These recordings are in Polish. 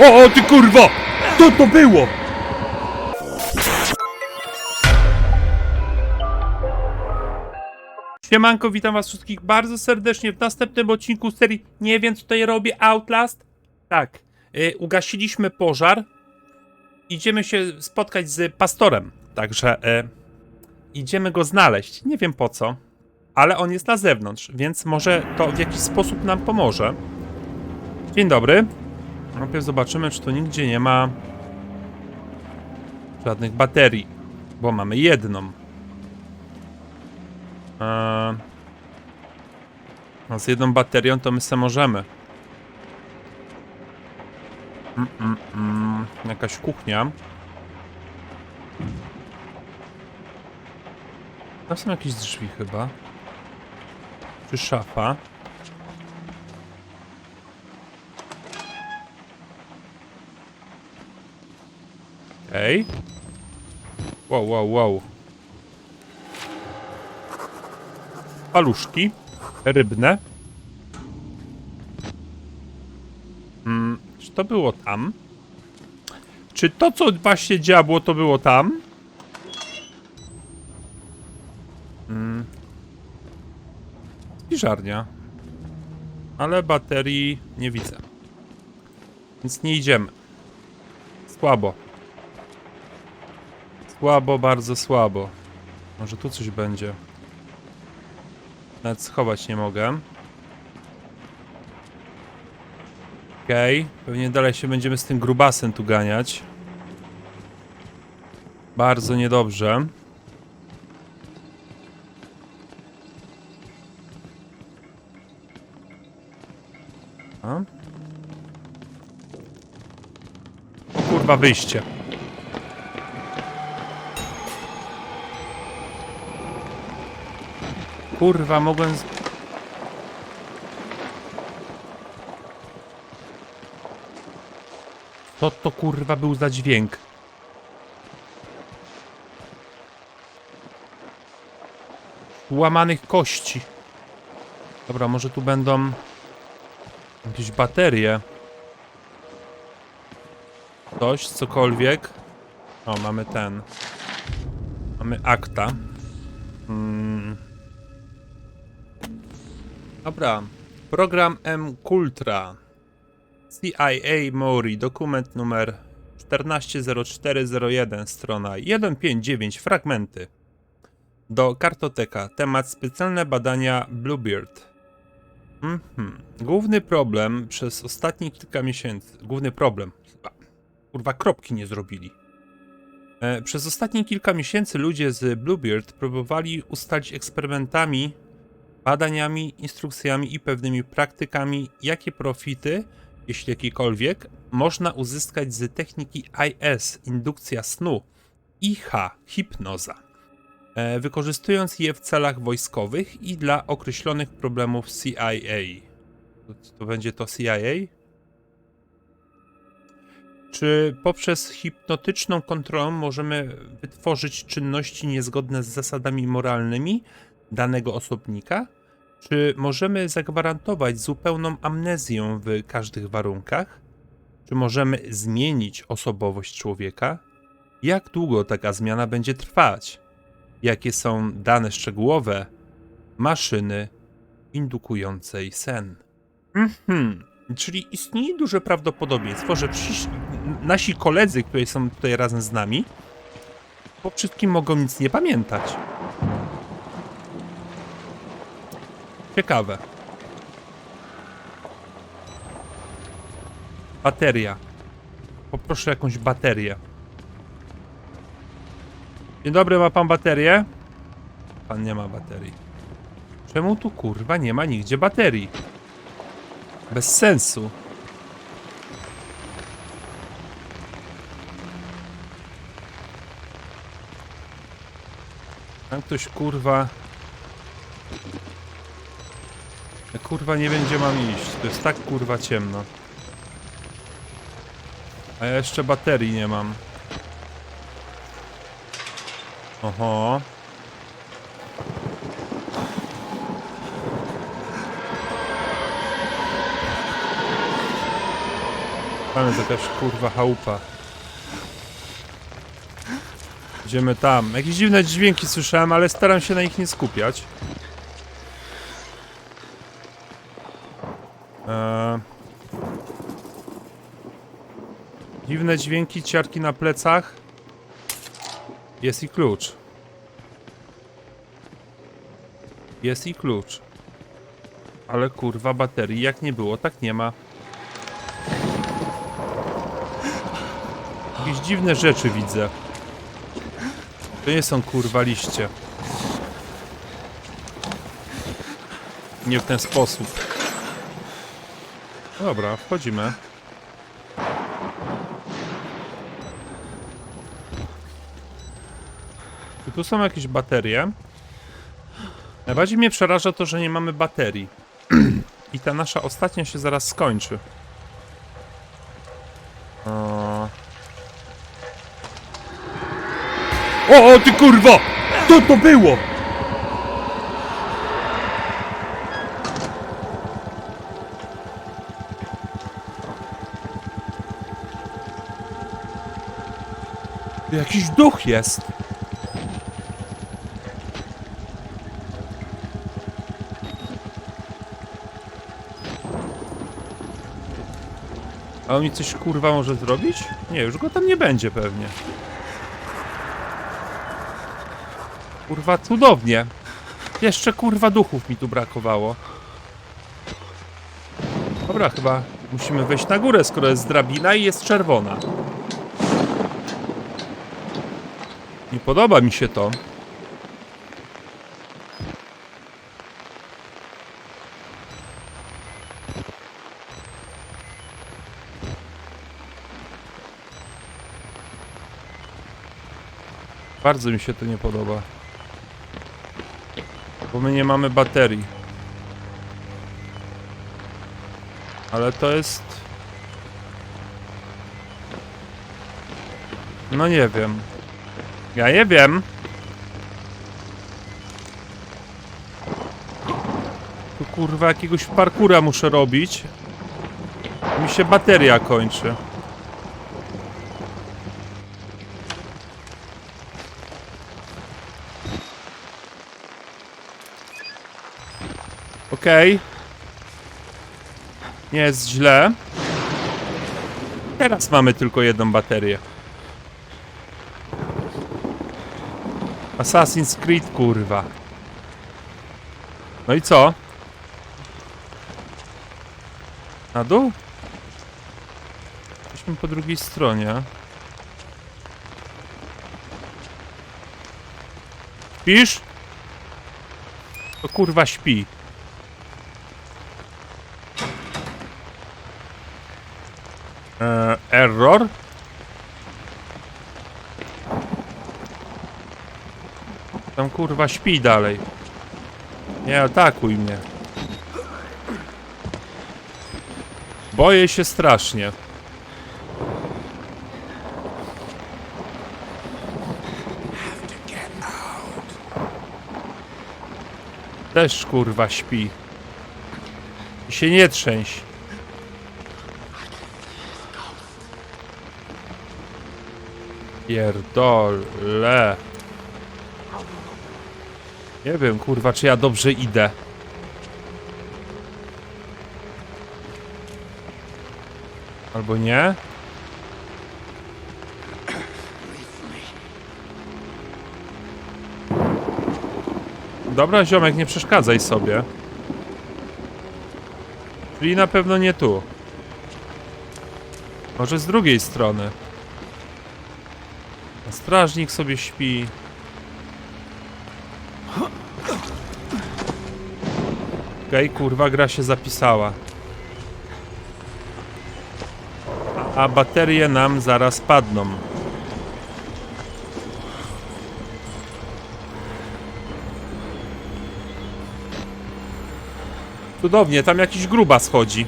O, o ty kurwa! Co to było? Siemanko, witam was wszystkich bardzo serdecznie w następnym odcinku serii Nie wiem co tutaj robię Outlast. Tak, y, ugasiliśmy pożar. Idziemy się spotkać z pastorem, także y, idziemy go znaleźć. Nie wiem po co, ale on jest na zewnątrz, więc może to w jakiś sposób nam pomoże. Dzień dobry. Najpierw zobaczymy, czy tu nigdzie nie ma żadnych baterii, bo mamy jedną. Eee, no z jedną baterią to my se możemy. Mm, mm, mm. Jakaś kuchnia. Tam są jakieś drzwi chyba. Czy szafa? Okej. Wow, wow, wow. Paluszki rybne. Mm, czy to było tam? Czy to, co właśnie diabło, to było tam? Mm. Spiżarnia. Ale baterii nie widzę. Więc nie idziemy. Słabo. Słabo, bardzo słabo. Może tu coś będzie. Nawet schować nie mogę. Okej, pewnie dalej się będziemy z tym grubasem tu ganiać. Bardzo niedobrze. A? O kurwa, wyjście. Kurwa, mogłem... Z... Co to kurwa był za dźwięk? Łamanych kości. Dobra, może tu będą jakieś baterie. Coś, cokolwiek. O, mamy ten. Mamy akta. Mm. Dobra. Program M Kultra. CIA Mori. Dokument numer 140401. Strona 159. Fragmenty. Do kartoteka. Temat specjalne badania Bluebeard. Mhm. Główny problem przez ostatnie kilka miesięcy. Główny problem. Kurwa, kropki nie zrobili. E, Przez ostatnie kilka miesięcy ludzie z Bluebeard próbowali ustalić eksperymentami badaniami, instrukcjami i pewnymi praktykami, jakie profity, jeśli jakiekolwiek, można uzyskać z techniki IS, indukcja snu, IH, hipnoza, e, wykorzystując je w celach wojskowych i dla określonych problemów CIA. To będzie to CIA? Czy poprzez hipnotyczną kontrolę możemy wytworzyć czynności niezgodne z zasadami moralnymi danego osobnika? Czy możemy zagwarantować zupełną amnezję w każdych warunkach? Czy możemy zmienić osobowość człowieka? Jak długo taka zmiana będzie trwać? Jakie są dane szczegółowe maszyny indukującej sen? Mhm. Czyli istnieje duże prawdopodobieństwo, że nasi koledzy, którzy są tutaj razem z nami, po wszystkim mogą nic nie pamiętać. Ciekawe. Bateria. Poproszę jakąś baterię. Dzień dobry, ma pan baterię? Pan nie ma baterii. Czemu tu kurwa nie ma nigdzie baterii? Bez sensu. Tam ktoś kurwa. Ja kurwa nie wiem gdzie mam iść. To jest tak kurwa ciemno. A ja jeszcze baterii nie mam. Oho. Tam jest jakaś kurwa chałupa. Idziemy tam. Jakieś dziwne dźwięki słyszałem, ale staram się na nich nie skupiać. Dziwne dźwięki, ciarki na plecach. Jest i klucz. Jest i klucz. Ale kurwa baterii jak nie było, tak nie ma. Jakieś dziwne rzeczy widzę. To nie są kurwa liście. Nie w ten sposób. Dobra, wchodzimy. Tu są jakieś baterie? Najbardziej mnie przeraża to, że nie mamy baterii. I ta nasza ostatnia się zaraz skończy. O, o, ty kurwa! Co to było? Jakiś duch jest. A on mi coś kurwa może zrobić? Nie, już go tam nie będzie pewnie. Kurwa cudownie. Jeszcze kurwa duchów mi tu brakowało. Dobra, chyba musimy wejść na górę, skoro jest drabina i jest czerwona. Nie podoba mi się to. Bardzo mi się to nie podoba. Bo my nie mamy baterii. Ale to jest... No nie wiem. Ja nie wiem. Tu kurwa jakiegoś parkura muszę robić. Mi się bateria kończy. Okej. Nie jest źle. Teraz mamy tylko jedną baterię. Assassin's Creed, kurwa. No i co? Na dół? Jesteśmy po drugiej stronie. Śpisz? To kurwa śpi. Eee, error? Tam kurwa śpi dalej. Nie atakuj mnie. Boję się strasznie. Też kurwa śpi. I się nie trzęś. Pierdole. Nie wiem, kurwa, czy ja dobrze idę. Albo nie? Dobra, ziomek, nie przeszkadzaj sobie. Czyli na pewno nie tu. Może z drugiej strony. Strażnik sobie śpi. Okej, kurwa, gra się zapisała. A baterie nam zaraz padną. Cudownie, tam jakiś gruba schodzi.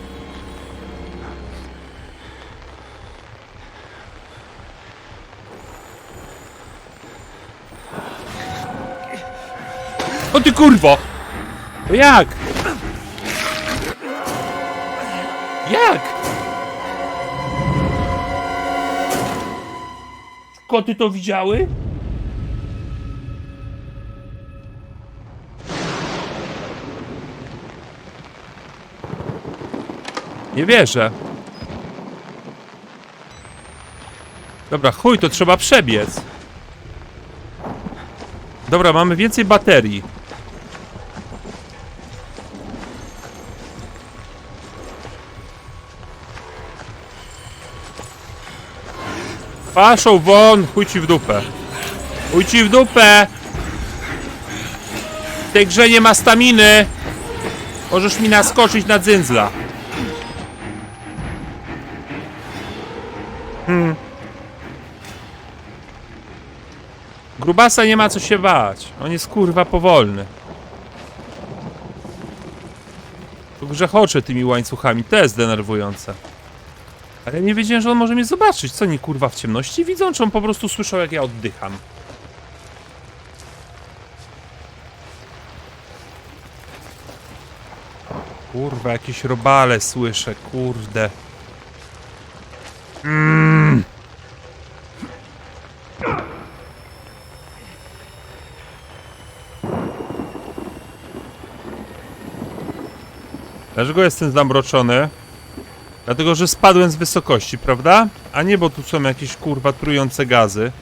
Kurwo! No jak? Jak? Koty to widziały? Nie wierzę. Dobra, chuj, to trzeba przebiec. Dobra, mamy więcej baterii. Paszą won, chuj ci w dupę. Chuj ci w dupę! W tej grze nie ma staminy! Możesz mi naskoczyć na dzyndzla. Hmm. Grubasa nie ma co się bać. On jest kurwa powolny. To grzechocze tymi łańcuchami. To jest denerwujące. Ale ja nie wiedziałem, że on może mnie zobaczyć. Co nie kurwa w ciemności widzą, czy on po prostu słyszał jak ja oddycham? Kurwa, jakieś robale słyszę, kurde. Mm. Dlaczego jestem zamroczony? Dlatego, że spadłem z wysokości, prawda? A nie, bo tu są jakieś kurwa trujące gazy.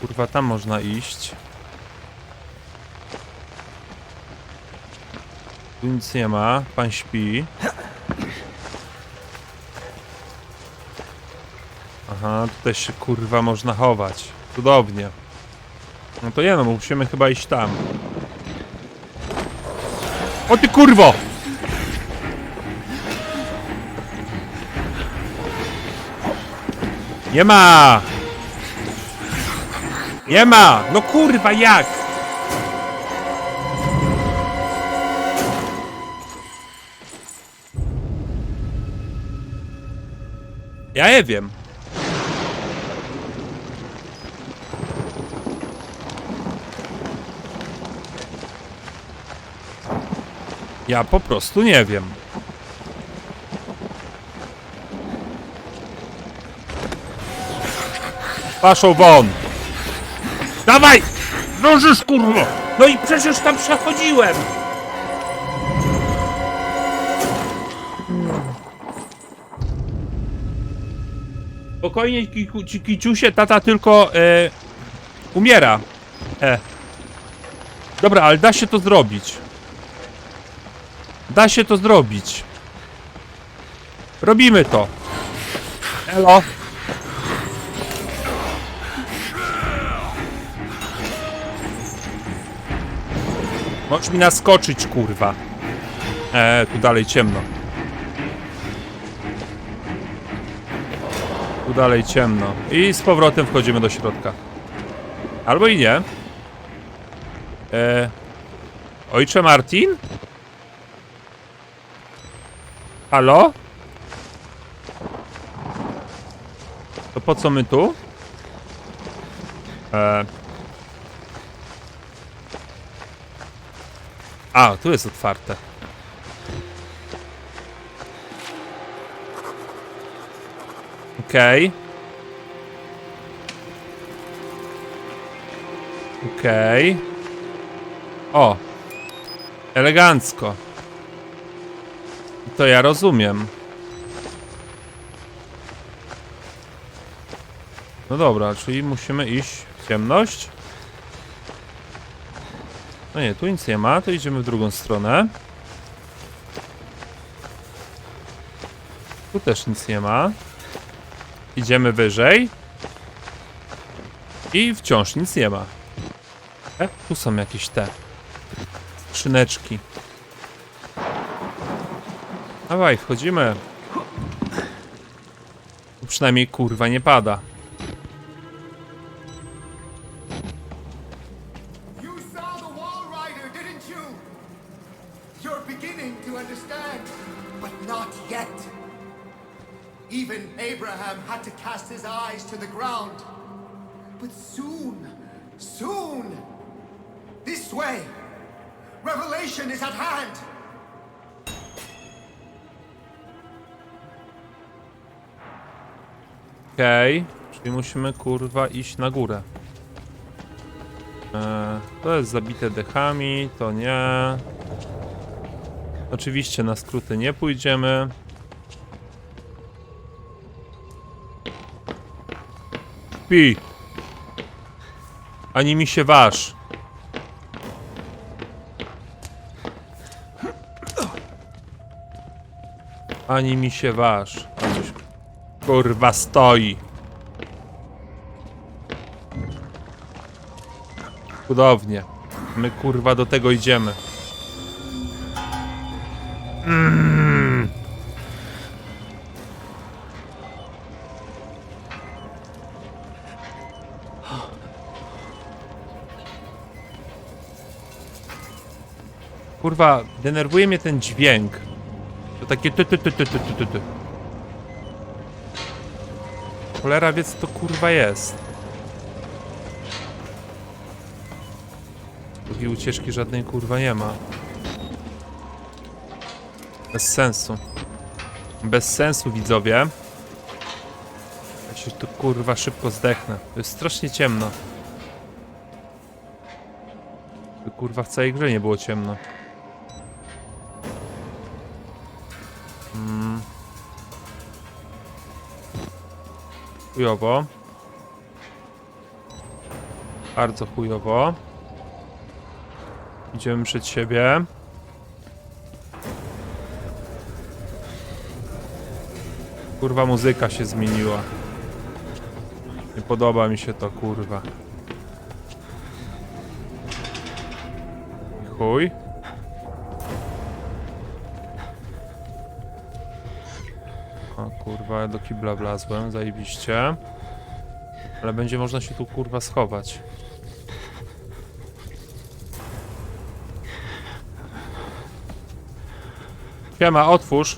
Kurwa, tam można iść. Tu nic nie ma, pan śpi. Aha, tutaj się kurwa można chować. Cudownie. No to nie no, musimy chyba iść tam. O ty kurwo! Nie ma! Nie ma! No kurwa jak? Ja nie wiem. Ja po prostu nie wiem. Paszą won! Dawaj! Zdążysz kurwo! No i przecież tam przechodziłem! Spokojnie, kiku, ci- kiciusie, tata tylko e, umiera. E. Dobra, ale da się to zrobić. Da się to zrobić. Robimy to. Elo. Możesz mi naskoczyć, kurwa. Eee, tu dalej ciemno. Tu dalej ciemno. I z powrotem wchodzimy do środka. Albo i nie. Eee, ojcze Martin? Halo? To po co my tu? Eee. A, tu jest otwarte. Okej. Okej. O. Elegancko. To ja rozumiem. No dobra, czyli musimy iść w ciemność? No nie, tu nic nie ma, to idziemy w drugą stronę. Tu też nic nie ma. Idziemy wyżej. I wciąż nic nie ma. E, tu są jakieś te skrzyneczki. Dawaj, wchodzimy. Tu przynajmniej kurwa nie pada. Way, revelation is at hand. Okej. Czyli musimy kurwa iść na górę. E, to jest zabite dechami, to nie. Oczywiście na skróty nie pójdziemy. Pi! Ani mi się waż. Ani mi się waż. Kurwa stoi. Cudownie. My kurwa do tego idziemy. Mm. Kurwa, denerwuje mnie ten dźwięk. To takie ty ty ty ty ty ty ty ty. Cholera wie co to kurwa jest. Drugiej ucieczki żadnej kurwa nie ma. Bez sensu. Bez sensu widzowie. Ja się tu kurwa szybko zdechnę. To jest strasznie ciemno. Kurwa w całej grze nie było ciemno. Chujowo. Bardzo chujowo. Idziemy przed siebie. Kurwa, muzyka się zmieniła. Nie podoba mi się to, kurwa. Chuj. Kurwa, do kibla wlazłem, zajebiście. Ale będzie można się tu kurwa schować. Siema, otwórz.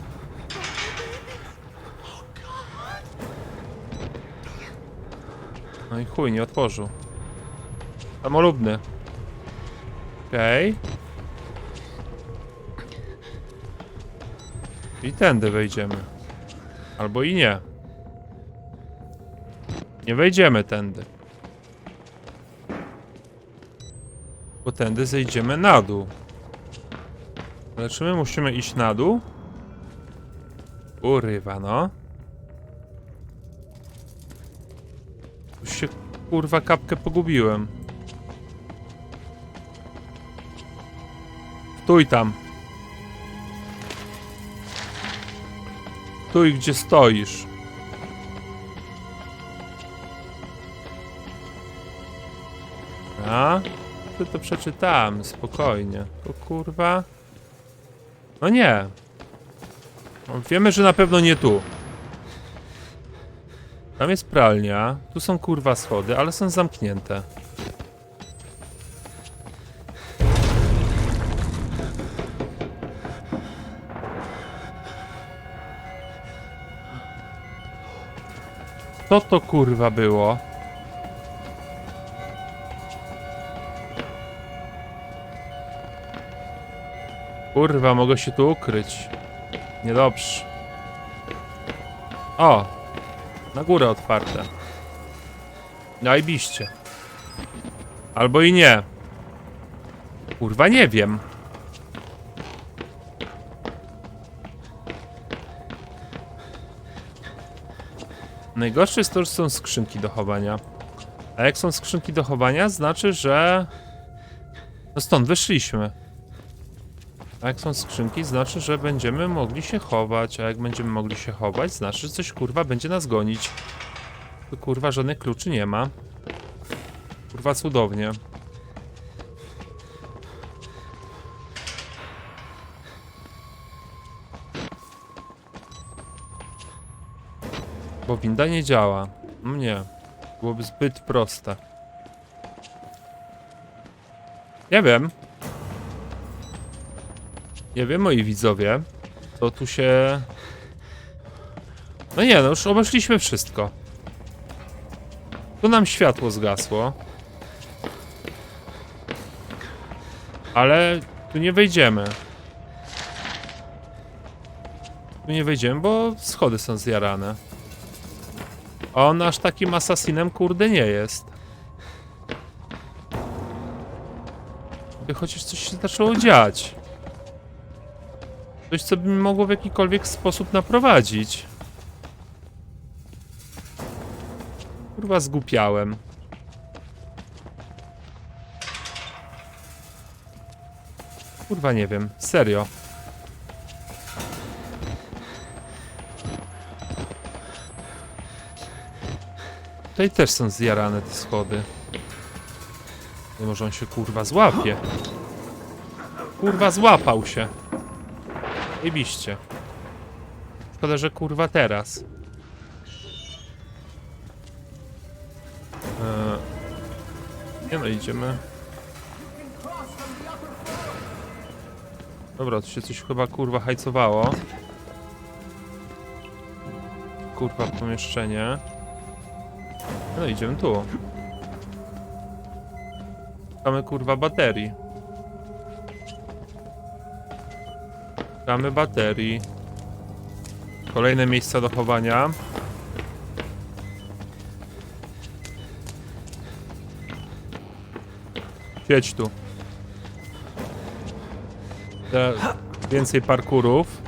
No i chuj, nie otworzył. Samolubny. Okej. I tędy wejdziemy. Albo i nie. Nie wejdziemy tędy. Bo tędy zejdziemy na dół. Ale czy my musimy iść na dół? Urywa, no. Już się kurwa kapkę pogubiłem. Stój tam. Stój gdzie stoisz. A? Ty to przeczytałem, spokojnie. To kurwa. No nie. No, wiemy, że na pewno nie tu. Tam jest pralnia. Tu są kurwa schody, ale są zamknięte. Co to kurwa było? Kurwa, mogę się tu ukryć. Niedobrze. O! Na górę otwarte. Najbiście. Albo i nie. Kurwa, nie wiem. Najgorsze jest to, że są skrzynki do chowania. A jak są skrzynki do chowania, znaczy, że... No stąd wyszliśmy. A jak są skrzynki, znaczy, że będziemy mogli się chować. A jak będziemy mogli się chować, znaczy, że coś kurwa będzie nas gonić. Tu kurwa żadnych kluczy nie ma. Kurwa cudownie. Bo winda nie działa. Nie. Byłoby zbyt proste. Nie wiem. Nie wiem, moi widzowie. To tu się... No nie, no już obeszliśmy wszystko. Tu nam światło zgasło. Ale tu nie wejdziemy. Tu nie wejdziemy, bo schody są zjarane. On aż takim asasinem, kurde, nie jest. Chociaż coś się zaczęło dziać. Coś, co by mi mogło w jakikolwiek sposób naprowadzić. Kurwa, zgłupiałem. Kurwa, nie wiem. Serio. Tutaj też są zjarane te schody. Nie może on się kurwa złapie. Kurwa złapał się. Jebiście. Szkoda, że kurwa teraz. Eee, nie no, idziemy. Dobra, tu się coś chyba kurwa hajcowało. Kurwa pomieszczenie. No idziemy tu. Szukamy kurwa baterii. Szukamy baterii. Kolejne miejsca do chowania. Siedź tu. Więcej parkurów.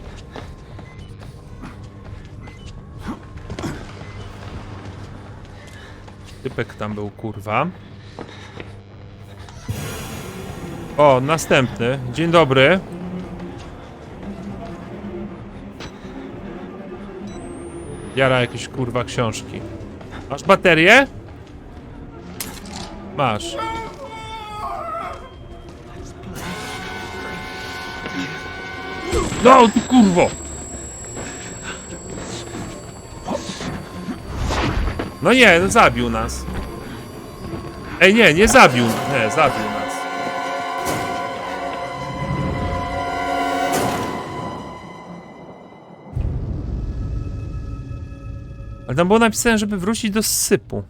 Typek tam był, kurwa. O, następny. Dzień dobry. Jara jakieś kurwa książki. Masz baterię? Masz. No, ty kurwo! No nie, no zabił nas. Ej, nie, nie zabił. Nie, zabił nas. Ale tam było napisane, żeby wrócić do sypu.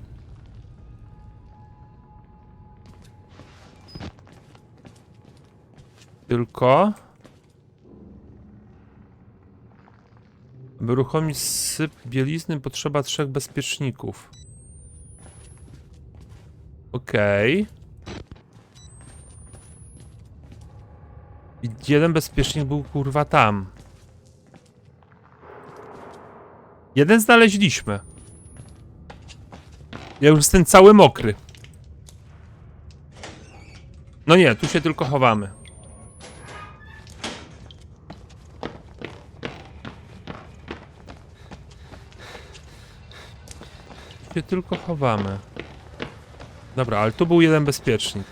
Tylko... By uruchomić syp bielizny potrzeba trzech bezpieczników. Okej. I jeden bezpiecznik był kurwa tam. Jeden znaleźliśmy. Ja już jestem cały mokry. No nie, tu się tylko chowamy. Się tylko chowamy. Dobra, ale tu był jeden bezpiecznik.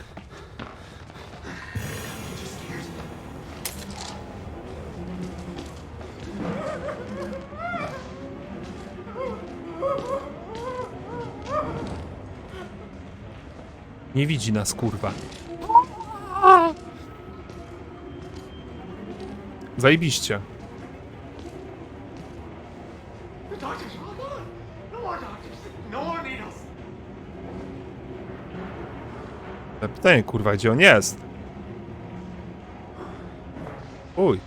Nie widzi nas, kurwa. Zajebiście. Pytanie, kurwa, gdzie on jest? Uj.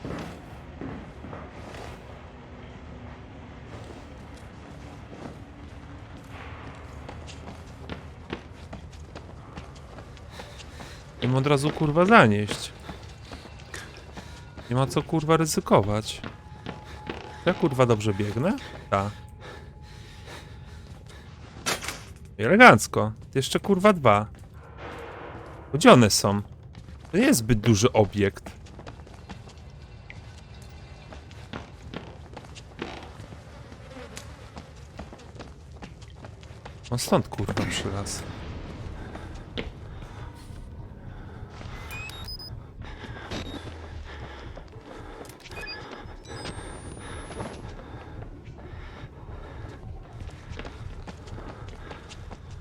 Im od razu kurwa zanieść. Nie ma co kurwa ryzykować. Ja kurwa dobrze biegnę? Tak. Elegancko. Jeszcze kurwa dwa. Gdzie one są? To nie jest zbyt duży obiekt. On stąd kurwa przylas.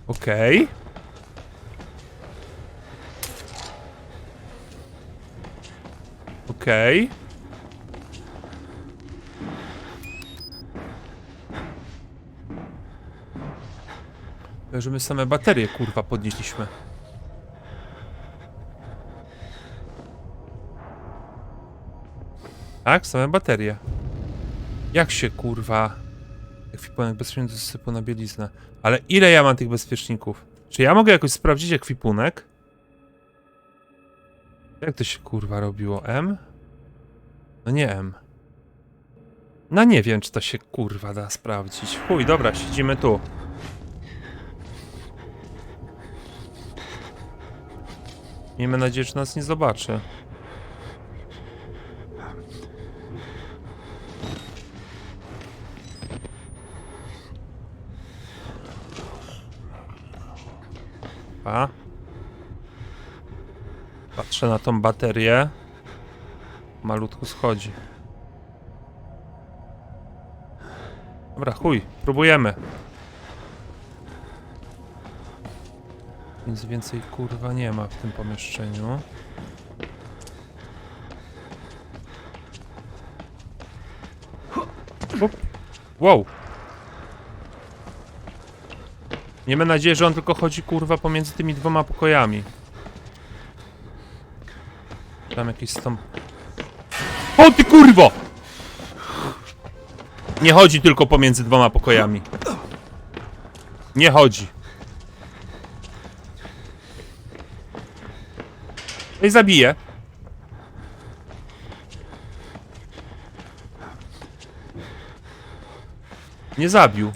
Okej. Okej. Okay. Że my same baterie kurwa podnieśliśmy. Tak, same baterie. Jak się kurwa Ekwipunek bezpieczny do sypu na bieliznę. Ale ile ja mam tych bezpieczników? Czy ja mogę jakoś sprawdzić ekwipunek? Jak to się kurwa robiło? M? No nie M. No nie wiem, czy to się kurwa da sprawdzić. Chuj, dobra, siedzimy tu. Miejmy nadzieję, że nas nie zobaczy. Patrzę na tą baterię. Malutko schodzi. Dobra, chuj, próbujemy. Nic więcej kurwa nie ma w tym pomieszczeniu. Wow. Miejmy nadzieję, że on tylko chodzi kurwa pomiędzy tymi dwoma pokojami. Tam jakiś stąd. O ty kurwo! Nie chodzi tylko pomiędzy dwoma pokojami. Nie chodzi. I zabiję. Nie zabił.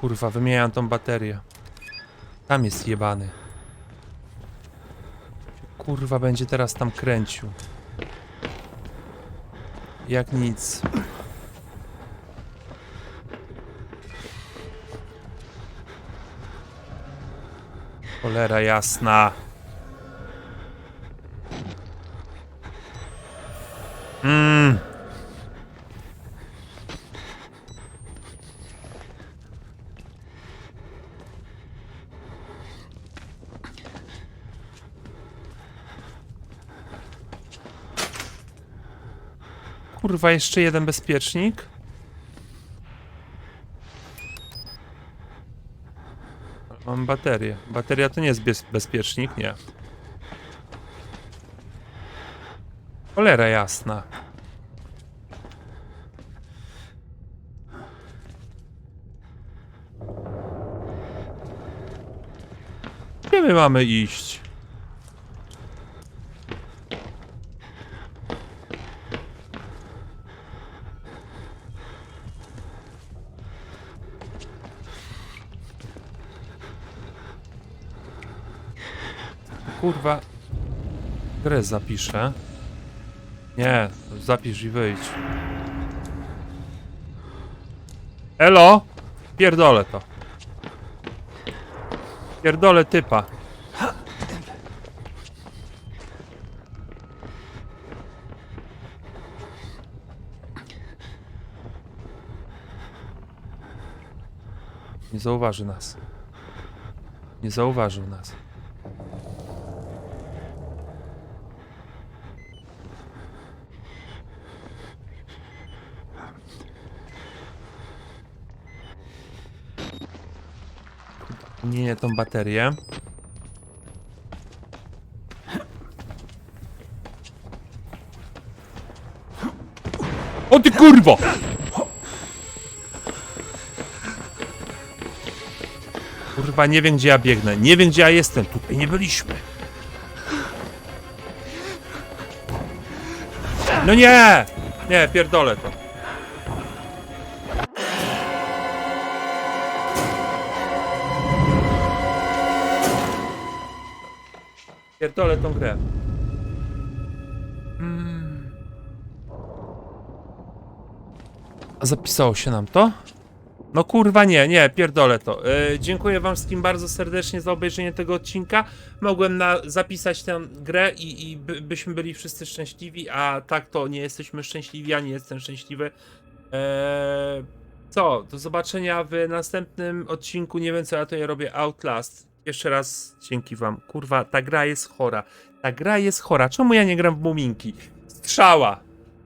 Kurwa, wymieniam tą baterię. Tam jest jebany. Kurwa, będzie teraz tam kręcił. Jak nic. Cholera jasna. Mmm. Kurwa, jeszcze jeden bezpiecznik. Mam baterię. Bateria to nie jest bez bezpiecznik, nie. Cholera jasna. Gdzie my mamy iść? Kurwa. Grę zapiszę. Nie, zapisz i wyjdź. Elo! Pierdolę to. Pierdolę typa. Nie zauważy nas. Nie zauważył nas. Nie, tą baterię. O ty kurwo! Kurwa, nie wiem gdzie ja biegnę. Nie wiem gdzie ja jestem. Tutaj nie byliśmy. No nie! Nie, pierdolę to. Pierdolę tą grę. Mm. A zapisało się nam to? No kurwa nie, nie, pierdolę to. Yy, dziękuję wam wszystkim bardzo serdecznie za obejrzenie tego odcinka. Mogłem na, zapisać tę grę i, i by, byśmy byli wszyscy szczęśliwi, a tak to nie jesteśmy szczęśliwi, ja nie jestem szczęśliwy. Eee, co, do zobaczenia w następnym odcinku. Nie wiem co ja tutaj robię. Outlast. Jeszcze raz dzięki wam. Kurwa, ta gra jest chora. Ta gra jest chora. Czemu ja nie gram w muminki? Strzała!